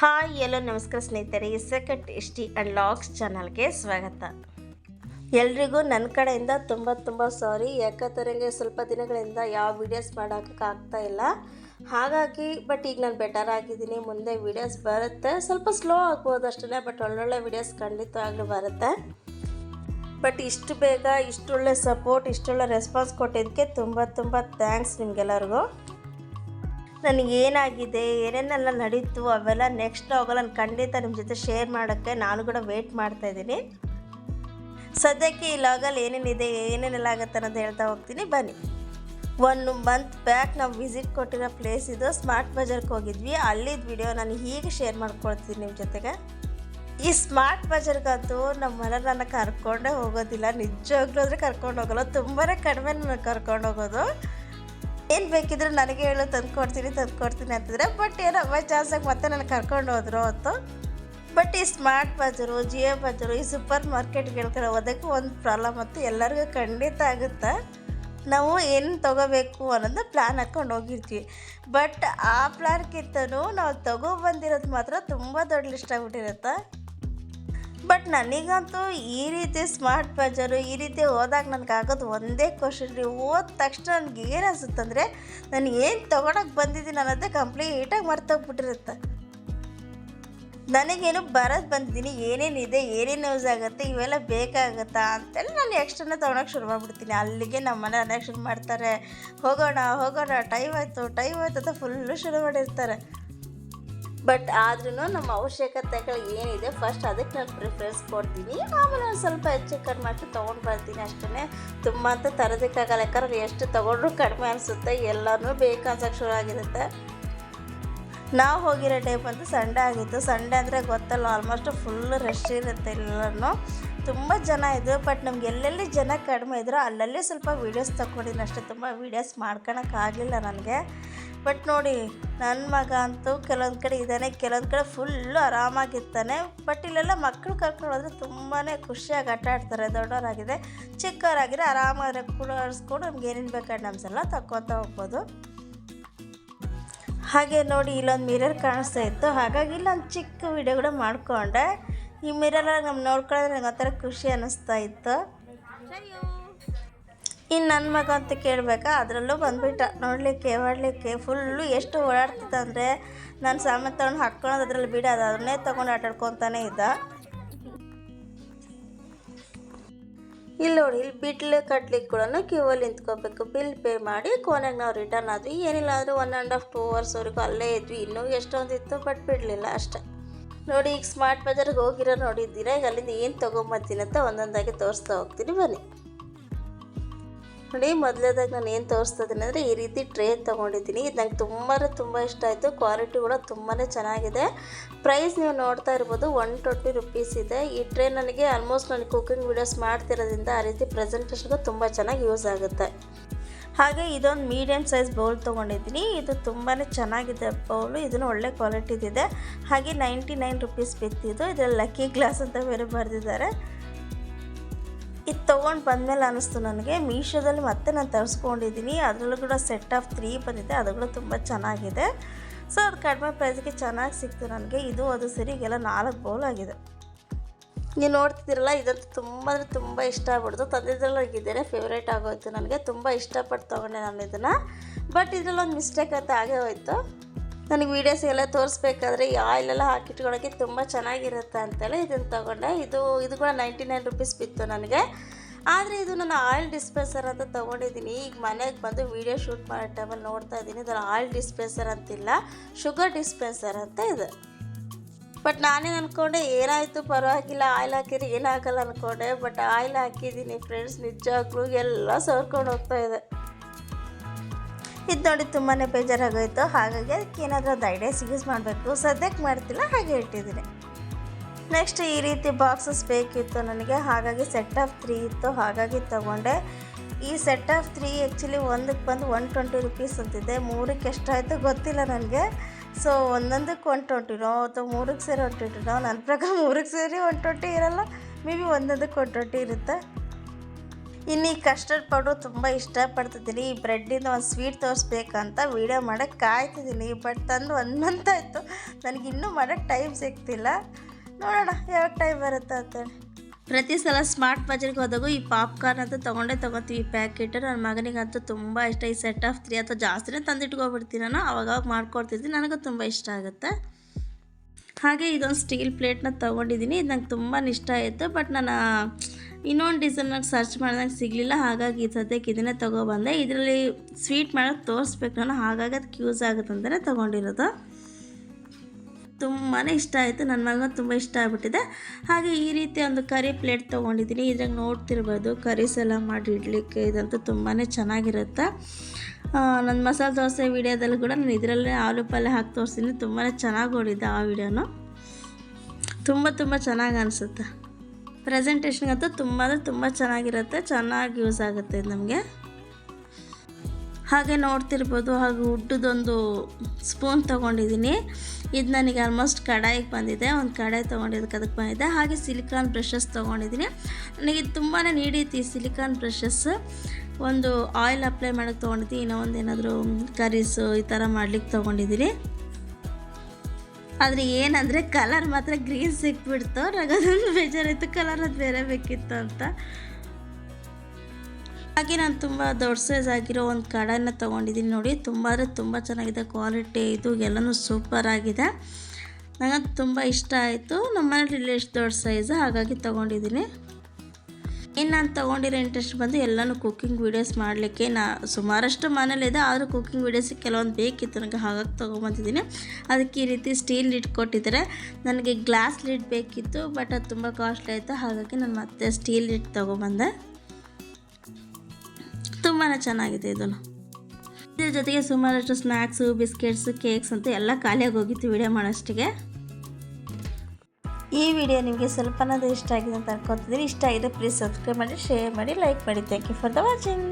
Hi ಎಲ್ಲೋ ನಮಸ್ಕಾರ ಸ್ನೇಹಿತರೆ. ಇಸಕ ಇಷ್ಟಿ and logs ಚಾನಲ್ಗೆ ಸ್ವಾಗತ. ಎಲ್ರಿಗೂ ನನ್ನ ಕಡೆಯಿಂದ ತುಂಬ ತುಂಬ ಸಾರಿ ಯಾಕಂದರೆ ಸ್ವಲ್ಪ ದಿನಗಳಿಂದ ಯಾವ ವೀಡಿಯೋಸ್ ಮಾಡೋಕ್ಕೆ ಆಗ್ತಾ ಇಲ್ಲ. ಹಾಗಾಗಿ ಬಟ್ ಈಗ ನಾನು ಬೆಟರ್ ಆಗಿದ್ದೀನಿ. ಮುಂದೆ ವೀಡಿಯೋಸ್ ಬರುತ್ತೆ. ಸ್ವಲ್ಪ ಸ್ಲೋ ಆಗ್ಬೋದು ಅಷ್ಟೇ ಬಟ್ ಒಳ್ಳೊಳ್ಳೆ ವೀಡಿಯೋಸ್ ಖಂಡಿತವಾಗ್ಲೂ ಬರುತ್ತೆ. ಬಟ್ ಇಷ್ಟು ಬೇಗ ಇಷ್ಟೊಳ್ಳೆ ಸಪೋರ್ಟ್ ಇಷ್ಟೊಳ್ಳೆ ರೆಸ್ಪಾನ್ಸ್ ಕೊಟ್ಟಿದ್ದಕ್ಕೆ ತುಂಬ ತುಂಬ ಥ್ಯಾಂಕ್ಸ್ ನಿಮಗೆಲ್ಲರಿಗೂ. ನನಗೆ ಏನಾಗಿದೆ ಏನೇನೆಲ್ಲ ನಡೀತು ಅವೆಲ್ಲ ನೆಕ್ಸ್ಟ್ ಹೋಗಲ್ಲ ನಾನು ಖಂಡಿತ ನಿಮ್ಮ ಜೊತೆ ಶೇರ್ ಮಾಡೋಕ್ಕೆ ನಾನು ಕೂಡ ವೆಯ್ಟ್ ಮಾಡ್ತಾಯಿದ್ದೀನಿ ಸದ್ಯಕ್ಕೆ ಈ ಲಾಗಲ್ಲಿ ಏನೇನಿದೆ, ಏನೇನೆಲ್ಲ ಆಗುತ್ತೆ ಅನ್ನೋದು ಹೇಳ್ತಾ ಹೋಗ್ತೀನಿ, ಬನ್ನಿ. ಒನ್ ಮಂತ್ ಬ್ಯಾಕ್ ನಾವು ವಿಸಿಟ್ ಕೊಟ್ಟಿರೋ ಪ್ಲೇಸ್ ಇದು ಸ್ಮಾರ್ಟ್ ಬಜಾರ್ಗೆ ಹೋಗಿದ್ವಿ. ಅಲ್ಲಿದ್ದ ವಿಡಿಯೋ ನಾನು ಹೀಗೆ ಶೇರ್ ಮಾಡ್ಕೊಳ್ತೀನಿ ನಿಮ್ಮ ಜೊತೆಗೆ. ಈ ಸ್ಮಾರ್ಟ್ ಬಜಾರ್ಗಂತೂ ನಮ್ಮ ಮನೆ ನನ್ನ ಕರ್ಕೊಂಡೇ ಹೋಗೋದಿಲ್ಲ. ನಿಜವಾಗ್ಲೂ ಅಂದರೆ ಕರ್ಕೊಂಡು ಹೋಗಲ್ಲ ತುಂಬಾ ಕಡಿಮೆ ನನಗೆ ಕರ್ಕೊಂಡು ಹೋಗೋದು ಏನು ಬೇಕಿದ್ರೆ ನನಗೆ ಹೇಳು, ತಂದು ಕೊಡ್ತೀನಿ ತಂದು ಕೊಡ್ತೀನಿ ಅಂತಂದರೆ ಬಟ್ ಏನೋ ಬೈ ಚಾನ್ಸಾಗಿ ಮತ್ತೆ ನನಗೆ ಕರ್ಕೊಂಡು ಹೋದ್ರು ಅಂತ. ಬಟ್ ಈ ಸ್ಮಾರ್ಟ್ ಬಜಾರು, ಜಿಯೋ ಬಜಾರು, ಈ ಸೂಪರ್ ಮಾರ್ಕೆಟ್ಗಳು ಹೋದಕ್ಕೆ ಒಂದು ಪ್ರಾಬ್ಲಮ್ ಮತ್ತು ಎಲ್ಲರಿಗೂ ಖಂಡಿತ ಆಗುತ್ತೆ. ನಾವು ಏನು ತೊಗೋಬೇಕು ಅನ್ನೋದು ಪ್ಲ್ಯಾನ್ ಹಾಕ್ಕೊಂಡು ಹೋಗಿರ್ತೀವಿ. ಬಟ್ ಆ ಪ್ಲ್ಯಾನ್ಗಿಂತನೂ ನಾವು ತೊಗೊಬಂದಿರೋದು ಮಾತ್ರ ತುಂಬ ದೊಡ್ಡ ಲಿಸ್ಟ್ ಆಗಿಬಿಟ್ಟಿರುತ್ತೆ. ಬಟ್ ನನಗಂತೂ ಈ ರೀತಿ ಸ್ಮಾರ್ಟ್ ಬಜಾರು ಈ ರೀತಿ ಹೋದಾಗ ನನಗೆ ಆಗೋದು ಒಂದೇ ಕ್ವಶನ್ ರೀ. ಹೋದ ತಕ್ಷಣ ನನಗೆ ಏನು ಅನಿಸುತ್ತಂದರೆ ನಾನು ಏನು ತೊಗೊಳಕ್ಕೆ ಬಂದಿದ್ದೀನಿ ಅನ್ನೋದೇ ಕಂಪ್ಲೀಟಾಗಿ ಮರ್ತೋಗ್ಬಿಟ್ಟಿರುತ್ತೆ. ನನಗೇನು ಬರೋದು ಬಂದಿದ್ದೀನಿ ಏನೇನಿದೆ ಏನೇನು ಯೂಸ್ ಆಗುತ್ತೆ, ಇವೆಲ್ಲ ಬೇಕಾಗುತ್ತಾ ಅಂತೆಲ್ಲ ನಾನು ಎಕ್ಸ್ಟ್ರಾನ ತೊಗೊಳಕ್ಕೆ ಶುರು ಮಾಡಿಬಿಡ್ತೀನಿ. ಅಲ್ಲಿಗೆ ನಮ್ಮ ಮನೆ ಅನ್ನೋಕ್ಕೆ ಶುರು ಮಾಡ್ತಾರೆ. ಹೋಗೋಣ ಹೋಗೋಣ ಟೈಮ್ ಆಯಿತು ಟೈಮ್ ಆಯ್ತು ಅಂತ ಫುಲ್ಲು ಶುರು ಮಾಡಿರ್ತಾರೆ. ಬಟ್ ಆದ್ರೂ ನಮ್ಮ ಅವಶ್ಯಕತೆಗಳು ಏನಿದೆ ಫಸ್ಟ್ ಅದಕ್ಕೆ ನಾನು ಪ್ರಿಫರೆನ್ಸ್ ಕೊಡ್ತೀನಿ. ಆಮೇಲೆ ಒಂದು ಸ್ವಲ್ಪ ಹೆಚ್ಚು ಕಡಿಮೆ ಮಾಡಿ ತೊಗೊಂಡು ಬರ್ತೀನಿ ಅಷ್ಟೇ ತುಂಬ ಅಂತ ತರೋದಕ್ಕಾಗಲ್ಲ ಯಾಕಂದ್ರೆ ಎಷ್ಟು ತೊಗೊಂಡ್ರು ಕಡಿಮೆ ಅನಿಸುತ್ತೆ ಎಲ್ಲನೂ ಬೇಕು ಅನ್ಸೋಕ್ಕೆ ಶುರು ಆಗಿರುತ್ತೆ. ನಾವು ಹೋಗಿರೋ ಟೈಪ್ ಅಂತ ಸಂಡೇ ಆಗಿತ್ತು. ಸಂಡೇ ಅಂದರೆ ಗೊತ್ತಲ್ಲ ಆಲ್ಮೋಸ್ಟ್ ಫುಲ್ ರಶ್ ಇರುತ್ತೆ ಎಲ್ಲರೂ ತುಂಬ ಜನ ಇದ್ದರು ಬಟ್ ನಮ್ಗೆ ಎಲ್ಲೆಲ್ಲಿ ಜನ ಕಡಿಮೆ ಇದ್ರು ಅಲ್ಲಲ್ಲಿ ಸ್ವಲ್ಪ ವೀಡಿಯೋಸ್ ತಗೊಂಡಿದ್ದೀನಿ ಅಷ್ಟೇ. ತುಂಬ ವೀಡಿಯೋಸ್ ಮಾಡ್ಕೊಳಕ್ಕಾಗಲಿಲ್ಲ ನನಗೆ. ಬಟ್ ನೋಡಿ ನನ್ನ ಮಗ ಅಂತೂ ಕೆಲವೊಂದು ಕಡೆ ಇದ್ದಾನೆ, ಕೆಲವೊಂದು ಕಡೆ ಫುಲ್ಲು ಆರಾಮಾಗಿರ್ತಾನೆ. ಬಟ್ ಇಲ್ಲೆಲ್ಲ ಮಕ್ಕಳು ಕರ್ಕೊಂಡು ಹೋದ್ರೆ ತುಂಬಾ ಖುಷಿಯಾಗಿ ಆಟ ಆಡ್ತಾರೆ. ದೊಡ್ಡವರಾಗಿದೆ ಚಿಕ್ಕವರಾಗಿದ್ರೆ ಆರಾಮಾಗಿ ಕೂಡಿಸ್ಕೊಂಡು ನಮ್ಗೆ ಏನೇನು ಬೇಕಾದ್ರೆ ನಮ್ಸೆಲ್ಲ ತಕ್ಕೊತ ಹೋಗ್ಬೋದು. ಹಾಗೆ ನೋಡಿ, ಇಲ್ಲೊಂದು ಮಿರರ್ ಕಾಣಿಸ್ತಾ ಇತ್ತು. ಹಾಗಾಗಿ ಇಲ್ಲೊಂದು ಚಿಕ್ಕ ವಿಡಿಯೋ ಕೂಡ ಮಾಡಿಕೊಂಡೆ. ಈ ಮಿರರ್ ನಮ್ಮ ನೋಡ್ಕೊಳ್ಳೋದ್ರೆ ನನಗೆ ಒಂಥರ ಖುಷಿ ಅನ್ನಿಸ್ತಾ ಇತ್ತು. ಇನ್ನು ನನ್ನ ಮಗ ಅಂತ ಕೇಳಬೇಕಾ? ಅದರಲ್ಲೂ ಬಂದುಬಿಟ್ಟ. ನೋಡಲಿಕ್ಕೆ ಓಡಲಿಕ್ಕೆ ಫುಲ್ಲು ಎಷ್ಟು ಓಡಾಡ್ತಿದ್ದಂದರೆ ನಾನು ಸಾಮಾನು ತೊಗೊಂಡು ಹಾಕ್ಕೊಳೋದು ಅದರಲ್ಲಿ ಬಿಡೋದು ಅದನ್ನೇ ತೊಗೊಂಡು ಆಟಾಡ್ಕೊತಾನೆ ಇದ್ದ. ಇಲ್ಲಿ ನೋಡಿ ಇಲ್ಲಿ ಬಿಡ್ಲು ಕಟ್ಲಿಕ್ಕೆ ಕೂಡ ಕ್ಯೂವಲ್ಲಿ ನಿಂತ್ಕೋಬೇಕು. ಬಿಲ್ ಪೇ ಮಾಡಿ ಕೊನೆಗೆ ನಾವು ರಿಟರ್ನ್ ಆದ್ವಿ. ಏನಿಲ್ಲ ಅಂದರೆ ಒನ್ ಆ್ಯಂಡ್ ಹಾಫ್ ಟೂ ಅವರ್ಸ್ವರೆಗೂ ಅಲ್ಲೇ ಇದ್ವಿ. ಇನ್ನೂ ಎಷ್ಟೊಂದಿತ್ತು ಬಟ್ ಬಿಡಲಿಲ್ಲ ಅಷ್ಟೇ. ನೋಡಿ, ಈಗ ಸ್ಮಾರ್ಟ್ ಬಜಾರ್ಗೆ ಹೋಗಿರೋ ನೋಡಿದ್ದೀರಾ? ಈಗ ಅಲ್ಲಿಂದ ಏನು ತೊಗೊಂಬರ್ತೀನಿ ಅಂತ ಒಂದೊಂದಾಗಿ ತೋರಿಸ್ತಾ ಹೋಗ್ತೀನಿ. ಬನ್ನಿ. ನೋಡಿ ಮೊದಲೇದಾಗ ನಾನು ಏನು ತೋರಿಸ್ತಾ ಇದ್ದೀನಿ ಅಂದರೆ ಈ ರೀತಿ ಟ್ರೇ ತೊಗೊಂಡಿದ್ದೀನಿ. ಇದು ನಂಗೆ ತುಂಬಾ ತುಂಬ ಇಷ್ಟ ಆಯಿತು. ಕ್ವಾಲಿಟಿ ಕೂಡ ತುಂಬಾ ಚೆನ್ನಾಗಿದೆ. ಪ್ರೈಸ್ ನೀವು ನೋಡ್ತಾ ಇರ್ಬೋದು ಒನ್ ಟ್ವೆಂಟಿ ರುಪೀಸ್ ಇದೆ. ಈ ಟ್ರೇ ನನಗೆ ಆಲ್ಮೋಸ್ಟ್ ನಾನು ಕುಕ್ಕಿಂಗ್ ವೀಡಿಯೋಸ್ ಮಾಡ್ತಿರೋದ್ರಿಂದ ಆ ರೀತಿ ಪ್ರೆಸೆಂಟೇಷನ್ಗೂ ತುಂಬ ಚೆನ್ನಾಗಿ ಯೂಸ್ ಆಗುತ್ತೆ. ಹಾಗೆ ಇದೊಂದು ಮೀಡಿಯಮ್ ಸೈಜ್ ಬೌಲ್ ತೊಗೊಂಡಿದ್ದೀನಿ. ಇದು ತುಂಬಾ ಚೆನ್ನಾಗಿದೆ ಬೌಲು. ಇದನ್ನು ಒಳ್ಳೆ ಕ್ವಾಲಿಟಿದಿದೆ ಹಾಗೆ ನೈಂಟಿ ನೈನ್ ರುಪೀಸ್ ಬಿತ್ತಿದ್ದು. ಇದರಲ್ಲಿ ಲಕ್ಕಿ ಗ್ಲಾಸ್ ಅಂತ ಬೇರೆ ಬರೆದಿದ್ದಾರೆ. ಇದು ತೊಗೊಂಡು ಬಂದಮೇಲೆ ಅನ್ನಿಸ್ತು ನನಗೆ. ಮೀಶೋದಲ್ಲಿ ಮತ್ತೆ ನಾನು ತರಿಸ್ಕೊಂಡಿದ್ದೀನಿ ಅದರಲ್ಲೂ ಕೂಡ ಸೆಟ್ ಆಫ್ ತ್ರೀ ಬಂದಿದೆ. ಅದು ಕೂಡ ತುಂಬ ಚೆನ್ನಾಗಿದೆ. ಸೊ ಅದು ಕಡಿಮೆ ಪ್ರೈಸ್ಗೆ ಚೆನ್ನಾಗಿ ಸಿಕ್ತು ನನಗೆ. ಇದು, ಅದು, ಸರಿ, ಈಗೆಲ್ಲ ನಾಲ್ಕು ಬೌಲ್ ಆಗಿದೆ. ನೀವು ನೋಡ್ತಿದ್ದೀರಲ್ಲ, ಇದಂತೂ ತುಂಬ ಅಂದರೆ ತುಂಬ ಇಷ್ಟ ಆಗ್ಬಿಡ್ತು. ತಂದಿದ್ರಲ್ಲ ಇದ್ದೇನೆ ಫೇವ್ರೇಟ್ ಆಗೋಯ್ತು ನನಗೆ. ತುಂಬ ಇಷ್ಟಪಟ್ಟು ತೊಗೊಂಡೆ ನಾನು ಇದನ್ನು. ಬಟ್ ಇದರಲ್ಲಿ ಒಂದು ಮಿಸ್ಟೇಕ್ ಅಂತ ಆಗೇ ಹೋಯ್ತು. ನನಗೆ ವೀಡಿಯೋಸ್ ಎಲ್ಲ ತೋರಿಸ್ಬೇಕಾದ್ರೆ ಈ ಆಯಿಲೆಲ್ಲ ಹಾಕಿಟ್ಕೊಳ್ಳೋಕ್ಕೆ ತುಂಬ ಚೆನ್ನಾಗಿರುತ್ತೆ ಅಂತೇಳಿ ಇದನ್ನು ತೊಗೊಂಡೆ. ಇದು ಇದು ಕೂಡ ನೈಂಟಿ ನೈನ್ ರುಪೀಸ್ ಬಿತ್ತು ನನಗೆ. ಆದರೆ ಇದು ನಾನು ಆಯಿಲ್ ಡಿಸ್ಪೆನ್ಸರ್ ಅಂತ ತೊಗೊಂಡಿದ್ದೀನಿ. ಈಗ ಮನೆಗೆ ಬಂದು ವೀಡಿಯೋ ಶೂಟ್ ಮಾಡೋ ಟೈಮಲ್ಲಿ ನೋಡ್ತಾ ಇದ್ದೀನಿ. ಇದರ ಆಯಿಲ್ ಡಿಸ್ಪೆನ್ಸರ್ ಅಂತಿಲ್ಲ ಶುಗರ್ ಡಿಸ್ಪೆನ್ಸರ್ ಅಂತ ಇದೆ. ಬಟ್ ನಾನೇ ಅಂದ್ಕೊಂಡೆ ಏನಾಯಿತು ಪರವಾಗಿಲ್ಲ ಆಯಿಲ್ ಹಾಕಿದ್ರೆ ಏನಾಗಲ್ಲ ಅಂದ್ಕೊಂಡೆ ಬಟ್ ಆಯಿಲ್ ಹಾಕಿದ್ದೀನಿ ಫ್ರೆಂಡ್ಸ್ ನಿಜವಾಗ್ಲೂ ಎಲ್ಲ ಸವರ್ಕೊಂಡು ಹೋಗ್ತಾ ಇದೆ. ಇದು ನೋಡಿ ತುಂಬಾ ಬೇಜಾರಾಗೋಯಿತು. ಹಾಗಾಗಿ ಅದಕ್ಕೆ ಏನಾದರೂ ಅದು ಐಡಿಯಾಸ್ ಯೂಸ್ ಮಾಡಬೇಕು. ಸದ್ಯಕ್ಕೆ ಮಾಡ್ತಿಲ್ಲ, ಹಾಗೆ ಇಟ್ಟಿದ್ದೀನಿ. ನೆಕ್ಸ್ಟ್ ಈ ರೀತಿ ಬಾಕ್ಸಸ್ ಬೇಕಿತ್ತು ನನಗೆ, ಹಾಗಾಗಿ ಸೆಟ್ ಆಫ್ ತ್ರೀ ಇತ್ತು. ಹಾಗಾಗಿ ತೊಗೊಂಡೆ. ಈ ಸೆಟ್ ಆಫ್ ತ್ರೀ ಆ್ಯಕ್ಚುಲಿ ಒಂದಕ್ಕೆ ಬಂದು ಒನ್ ಟ್ವೆಂಟಿ ರುಪೀಸ್ ಅಂತಿದೆ. ಮೂರಕ್ಕೆ ಎಷ್ಟಾಯಿತು ಗೊತ್ತಿಲ್ಲ ನನಗೆ. ಸೊ ಒಂದೊಂದಕ್ಕೆ ಒನ್ ಟ್ವೆಂಟಿನೋ ಅಥವಾ ಮೂರಕ್ಕೆ ಸೇರಿ ಒನ್ ಟ್ವೆಂಟಿನೋ ನನ್ನ ಪ್ರಕಾರ ಮೂರಕ್ಕೆ ಸೇರಿ ಒನ್ ಟ್ವೆಂಟಿ ಇರೋಲ್ಲ. ಮೇ ಬಿ ಒಂದೊಂದಕ್ಕೆ ಒನ್ ಟ್ವೆಂಟಿ ಇರುತ್ತೆ. ಇನ್ನು ಈ ಕಸ್ಟರ್ಡ್ ಪೌಡ್ರು ತುಂಬ ಇಷ್ಟಪಡ್ತಿದ್ದೀನಿ. ಈ ಬ್ರೆಡ್ಡಿಂದ ಒಂದು ಸ್ವೀಟ್ ತೋರಿಸ್ಬೇಕಂತ ವೀಡಿಯೋ ಮಾಡೋಕ್ಕೆ ಕಾಯ್ತಿದ್ದೀನಿ. ಬಟ್ ತಂದು ಒಂದು ಮಂತ್ ಆಯಿತು. ನನಗೆ ಇನ್ನೂ ಮಾಡೋಕ್ಕೆ ಟೈಮ್ ಸಿಗ್ತಿಲ್ಲ. ನೋಡೋಣ, ಯಾವಾಗ ಟೈಮ್ ಬರುತ್ತೆ ಅಂತೇಳಿ ಪ್ರತಿ ಸಲ ಸ್ಮಾರ್ಟ್ ಬಜಾರ್ಗೆ ಹೋದಾಗ ಈ ಪಾಪ್ಕಾರ್ನ್ ಅಂತ ತೊಗೊಂಡೇ ತೊಗೋತೀವಿ. ಪ್ಯಾಕೆಟ್ ನನ್ನ ಮಗನಿಗಂತೂ ತುಂಬ ಇಷ್ಟ. ಈ ಸೆಟ್ ಆಫ್ ತ್ರೀ ಅಥವಾ ಜಾಸ್ತಿನೇ ತಂದಿಟ್ಕೊಬಿಡ್ತೀನಿ ನಾನು. ಅವಾಗವಾಗ ಮಾಡ್ಕೊಡ್ತಿದ್ದೀನಿ ನನಗೂ ತುಂಬ ಇಷ್ಟ ಆಗುತ್ತೆ. ಹಾಗೆ ಇದೊಂದು ಸ್ಟೀಲ್ ಪ್ಲೇಟ್ನ ತೊಗೊಂಡಿದ್ದೀನಿ. ಇದು ನಂಗೆ ತುಂಬಾ ಇಷ್ಟ ಆಯಿತು. ಬಟ್ ನಾನು ಇನ್ನೊಂದು ಡಿಸೈನಾಗ ಸರ್ಚ್ ಮಾಡಿದಂಗೆ ಸಿಗಲಿಲ್ಲ, ಹಾಗಾಗಿ ಈ ಸದ್ಯಕ್ಕೆ ಇದನ್ನೇ ತೊಗೊಬಂದೆ. ಇದರಲ್ಲಿ ಸ್ವೀಟ್ ಮಾಡೋಕ್ಕೆ ತೋರಿಸ್ಬೇಕು ನಾನು, ಹಾಗಾಗಿ ಅದಕ್ಕೆ ಯೂಸ್ ಆಗುತ್ತೆ ಅಂತಲೇ ತೊಗೊಂಡಿರೋದು. ತುಂಬಾ ಇಷ್ಟ ಆಯಿತು ನನ್ನ ಮಗನ ತುಂಬ ಇಷ್ಟ ಆಗ್ಬಿಟ್ಟಿದೆ. ಹಾಗೆ ಈ ರೀತಿ ಒಂದು ಕರಿ ಪ್ಲೇಟ್ ತೊಗೊಂಡಿದ್ದೀನಿ. ಇದ್ರಾಗ ನೋಡ್ತಿರ್ಬೋದು ಕರೀಸ್ ಎಲ್ಲ ಮಾಡಿ ಇಡ್ಲಿಕ್ಕೆ ಇದಂತೂ ತುಂಬಾ ಚೆನ್ನಾಗಿರುತ್ತೆ. ನನ್ನ ಮಸಾಲೆ ದೋಸೆ ವೀಡಿಯೋದಲ್ಲಿ ಕೂಡ ನಾನು ಇದರಲ್ಲೇ ಆಲೂ ಪಲ್ಯ ಹಾಕಿ ತೋರಿಸ್ತೀನಿ ತುಂಬಾ ಚೆನ್ನಾಗಿ ಓಡಿದ್ದೆ ಆ ವಿಡಿಯೋನು. ತುಂಬ ತುಂಬ ಚೆನ್ನಾಗಿ ಅನಿಸುತ್ತೆ. ಪ್ರೆಸೆಂಟೇಷನ್ಗಂತೂ ತುಂಬ ಅಂದರೆ ತುಂಬ ಚೆನ್ನಾಗಿರುತ್ತೆ, ಚೆನ್ನಾಗಿ ಯೂಸ್ ಆಗುತ್ತೆ ನಮಗೆ. ಹಾಗೆ ನೋಡ್ತಿರ್ಬೋದು, ಹಾಗೆ ಉಡ್ಡದೊಂದು ಸ್ಪೂನ್ ತೊಗೊಂಡಿದ್ದೀನಿ. ಇದು ನನಗೆ ಆಲ್ಮೋಸ್ಟ್ ಕಡಾಯಿಗೆ ಬಂದಿದೆ, ಒಂದು ಕಡಾಯಿ ತೊಗೊಂಡಿದ್ದಕ್ಕೆ ಅದಕ್ಕೆ ಬಂದಿದೆ. ಹಾಗೆ ಸಿಲಿಕಾನ್ ಬ್ರಷಸ್ ತೊಗೊಂಡಿದ್ದೀನಿ. ನನಗೆ ತುಂಬಾ ನೀಡಿತ್ತು ಈ ಸಿಲಿಕಾನ್ ಬ್ರಷಸ್ ಒಂದು ಆಯಿಲ್ ಅಪ್ಲೈ ಮಾಡೋಕ್ಕೆ ತೊಗೊಂಡಿದ್ದೀನಿ ಇನ್ನೂ ಒಂದು ಏನಾದರೂ ಕರೀಸು ಈ ಥರ ಮಾಡ್ಲಿಕ್ಕೆ ತೊಗೊಂಡಿದ್ದೀನಿ. ಆದರೆ ಏನಂದರೆ ಕಲರ್ ಮಾತ್ರ ಗ್ರೀನ್ ಸಿಕ್ಬಿಡ್ತು. ಅದೊಂದು ಬೇಜಾರಾಯಿತು. ಕಲರ್ ಅದು ಬೇರೆ ಬೇಕಿತ್ತು ಅಂತ. ಹಾಗೆ ನಾನು ತುಂಬ ದೊಡ್ಡ ಸೈಜ್ ಆಗಿರೋ ಒಂದು ಕಡಾಯಿನ ತೊಗೊಂಡಿದ್ದೀನಿ ನೋಡಿ. ತುಂಬ ಅಂದರೆ ತುಂಬ ಚೆನ್ನಾಗಿದೆ ಕ್ವಾಲಿಟಿ ಇದು ಎಲ್ಲನೂ ಸೂಪರ್ ಆಗಿದೆ. ನನಗೆ ತುಂಬ ಇಷ್ಟ ಆಯಿತು. ನಮ್ಮ ಮನೇಲಿ ಎಷ್ಟು ದೊಡ್ಡ ಸೈಜ್ ಹಾಗಾಗಿ ತೊಗೊಂಡಿದ್ದೀನಿ. ಇನ್ನು ನಾನು ತೊಗೊಂಡಿರೋ ಇಂಟ್ರೆಸ್ಟ್ ಬಂದು ಎಲ್ಲನೂ ಕುಕ್ಕಿಂಗ್ ವೀಡಿಯೋಸ್ ಮಾಡಲಿಕ್ಕೆ ನಾ ಸುಮಾರಷ್ಟು ಮನೇಲಿದೆ ಆದರೂ ಕುಕ್ಕಿಂಗ್ ವೀಡಿಯೋಸ್ ಕೆಲವೊಂದು ಬೇಕಿತ್ತು ನನಗೆ ಹಾಗಾಗಿ ತೊಗೊಂಬಂದಿದ್ದೀನಿ. ಅದಕ್ಕೆ ಈ ರೀತಿ ಸ್ಟೀಲ್ ಲಿಡ್ ಕೊಟ್ಟಿದ್ದಾರೆ. ನನಗೆ ಗ್ಲಾಸ್ ಲಿಡ್ ಬೇಕಿತ್ತು ಬಟ್ ಅದು ತುಂಬ ಕಾಸ್ಟ್ಲಿ ಆಯಿತು, ಹಾಗಾಗಿ ನಾನು ಮತ್ತೆ ಸ್ಟೀಲ್ ಲಿಡ್ ತೊಗೊಂಬಂದೆ. ತುಂಬಾ ಚೆನ್ನಾಗಿದೆ ಇದನ್ನು ಇದ್ರ ಜೊತೆಗೆ ಸುಮಾರಷ್ಟು ಸ್ನ್ಯಾಕ್ಸು ಬಿಸ್ಕೆಟ್ಸು ಕೇಕ್ಸ್ ಅಂತ ಎಲ್ಲ ಖಾಲಿಯಾಗಿ ಹೋಗಿತ್ತು ವಿಡಿಯೋ ಮಾಡೋಷ್ಟಿಗೆ. ಈ ವಿಡಿಯೋ ನಿಮಗೆ ಸ್ವಲ್ಪನಾದ್ರೂ ಇಷ್ಟ ಆಗಿದೆ ಅಂತ ಅನ್ಕೊತಿದ್ದೀನಿ ಇಷ್ಟ ಆಗಿದೆ ಪ್ಲೀಸ್ ಸಬ್ಸ್ಕ್ರೈಬ್ ಮಾಡಿ ಶೇರ್ ಮಾಡಿ ಲೈಕ್ ಮಾಡಿ. Thank you for the watching